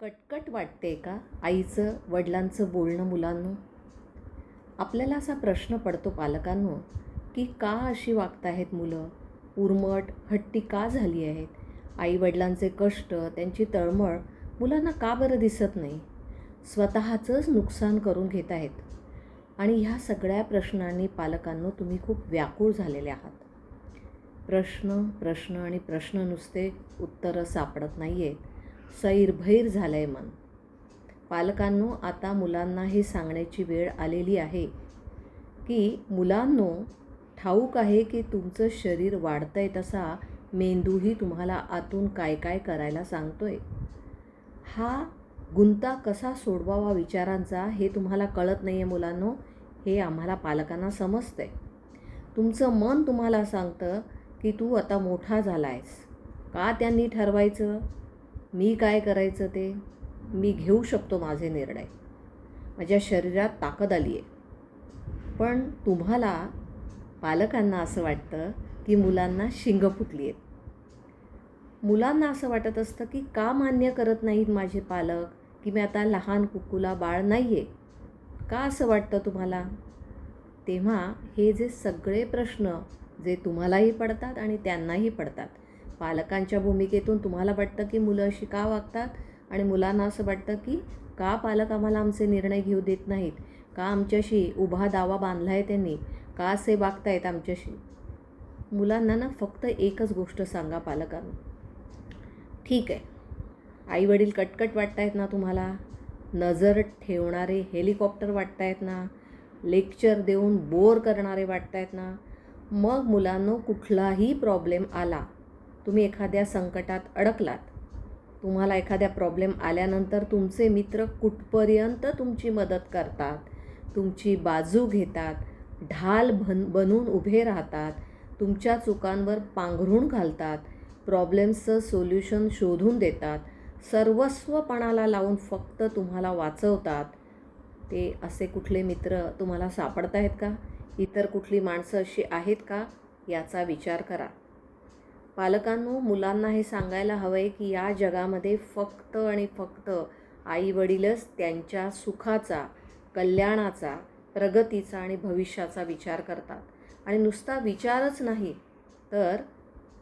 कटकट वाटते का आईचं वडिलांचं बोलणं मुलांनो? आपल्याला असा प्रश्न पडतो पालकांनो की का अशी वागत आहेत मुलं? उर्मट हट्टी का झाली आहेत? आई वडिलांचे कष्ट त्यांची तळमळ मुलांना का बरं दिसत नाही? स्वतःचंच नुकसान करून घेत आहेत. आणि ह्या सगळ्या प्रश्नांनी पालकांनो तुम्ही खूप व्याकुळ झालेले आहात. प्रश्न प्रश्न आणि प्रश्न नुसते उत्तरं सापडत नाही आहेत सैरभैर झालं आहे मन. पालकांनो आता मुलांना हे सांगण्याची वेळ आलेली आहे की मुलांनो ठाऊक आहे की तुमचं शरीर वाढतं आहे तसा मेंदूही तुम्हाला आतून काय काय करायला सांगतो आहे हा गुंता कसा सोडवावा विचारांचा हे तुम्हाला कळत नाही आहे मुलांनो हे आम्हाला पालकांना समजतं आहे तुमचं मन तुम्हाला सांगतं की तू आता मोठा झाला आहेस का त्यांनी ठरवायचं? मी काय करायचं ते? मी घेऊ शकतो माझे निर्णय. माझ्या शरीरात ताकद आली आहे. पण तुम्हाला पालकांना असं वाटतं की मुलांना शिंग फुटली आहेत. मुलांना असं वाटत असतं की का मान्य करत नाहीत माझे पालक की मी आता लहान कुक्कुला बाळ नाही आहे का असं वाटतं तुम्हाला? तेव्हा हे जे सगळे प्रश्न जे तुम्हालाही पडतात आणि त्यांनाही पडतात पालकांच्या भूमिकेतून तुम्हाला वाटतं की मुलं अशी का वागतात? आणि मुलांना असं वाटतं की का पालक आम्हाला आमचे निर्णय घेऊ देत नाहीत? का आमच्याशी उभा दावा बांधला आहे त्यांनी? का असे वागतायत आमच्याशी? मुलांना ना फक्त एकच गोष्ट सांगा पालकांना. ठीक आहे. आईवडील कटकट वाटतायत ना तुम्हाला? नजर ठेवणारे हेलिकॉप्टर वाटतायत ना? लेक्चर देऊन बोर करणारे वाटतायत ना? मग मुलांनो कुठलाही प्रॉब्लेम आला तुम्ही एखाद्या संकटात अडकलात. तुम्हाला एखाद्या प्रॉब्लेम आल्यानंतर तुमचे मित्र कुठपर्यंत तुमची मदत करतात? तुमची बाजू घेतात ढाल भन बनून उभे राहतात तुमच्या चुकांवर पांघरून घालतात प्रॉब्लेम्सचं सोल्युशन शोधून देतात सर्वस्वपणाला लावून फक्त तुम्हाला वाचवतात. ते असे कुठले मित्र तुम्हाला सापडत आहेत का? इतर कुठली माणसं अशी आहेत का? याचा विचार करा. पालकांनो मुलांना हे सांगायला हवं आहे की या जगामध्ये फक्त आणि फक्त आईवडीलच त्यांच्या सुखाचा कल्याणाचा प्रगतीचा आणि भविष्याचा विचार करतात. आणि नुसता विचारच नाही तर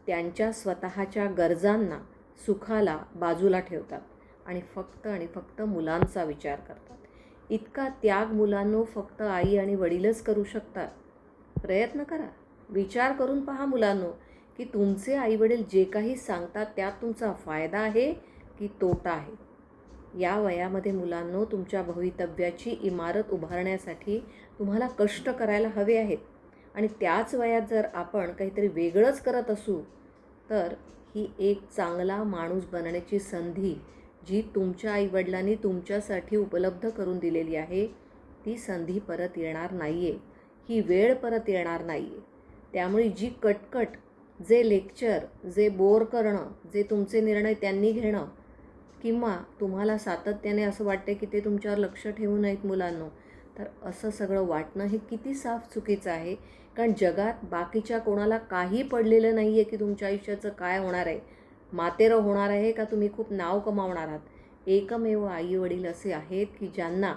त्यांच्या स्वतःच्या गरजांना सुखाला बाजूला ठेवतात आणि फक्त आणि फक्त मुलांचा विचार करतात. इतका त्याग मुलांनो फक्त आई आणि वडीलच करू शकतात. प्रयत्न करा. विचार करून पहा मुलांनो की तुमचे आईवडील जे काही सांगतात त्यात तुमचा फायदा आहे की तोटा आहे. या वयामध्ये मुलांनो तुमच्या भवितव्याची इमारत उभारण्यासाठी तुम्हाला कष्ट करायला हवे आहेत. आणि त्याच वयात जर आपण काहीतरी वेगळंच करत असू तर ही एक चांगला माणूस बनण्याची संधी जी तुमच्या आईवडिलांनी तुमच्यासाठी उपलब्ध करून दिलेली आहे ती संधी परत येणार नाही आहे ही वेळ परत येणार नाही आहे त्यामुळे जी कटकट जे लेक्चर जे बोर करणं जे तुमचे निर्णय त्यांनी घेणं किंवा तुम्हाला सातत्याने असं वाटते की ते तुमच्यावर लक्ष ठेवू नयेत मुलांनो तर असं सगळं वाटणं हे किती साफ चुकीचं आहे. कारण जगात बाकीच्या कोणाला काही पडलेलं नाही आहे की तुमच्या आयुष्याचं काय होणार आहे. मातेरं होणार आहे का तुम्ही खूप नाव कमावणार आहात? एकमेव आई वडील असे आहेत की ज्यांना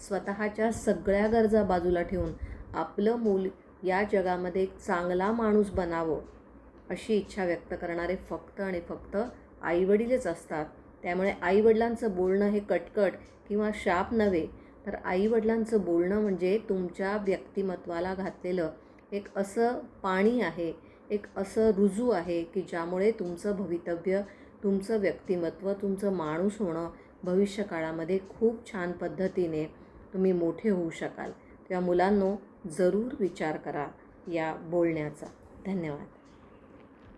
स्वतःच्या सगळ्या गरजा बाजूला ठेवून आपलं मूल या जगामध्ये एक चांगला माणूस बनावं. अशी इच्छा व्यक्त करणारे फक्त आणि फक्त आईवडीलच असतात. त्यामुळे आईवडिलांचं बोलणं हे कटकट किंवा शाप नव्हे तर आईवडिलांचं बोलणं म्हणजे तुमच्या व्यक्तिमत्वाला घातलेलं एक असं पाणी आहे एक असं रुजू आहे की ज्यामुळे तुमचं भवितव्य तुमचं व्यक्तिमत्व तुमचं माणूस होणं भविष्यकाळामध्ये खूप छान पद्धतीने तुम्ही मोठे होऊ शकाल. त्या मुलांनो जरूर विचार करा या बोलण्याचा. धन्यवाद.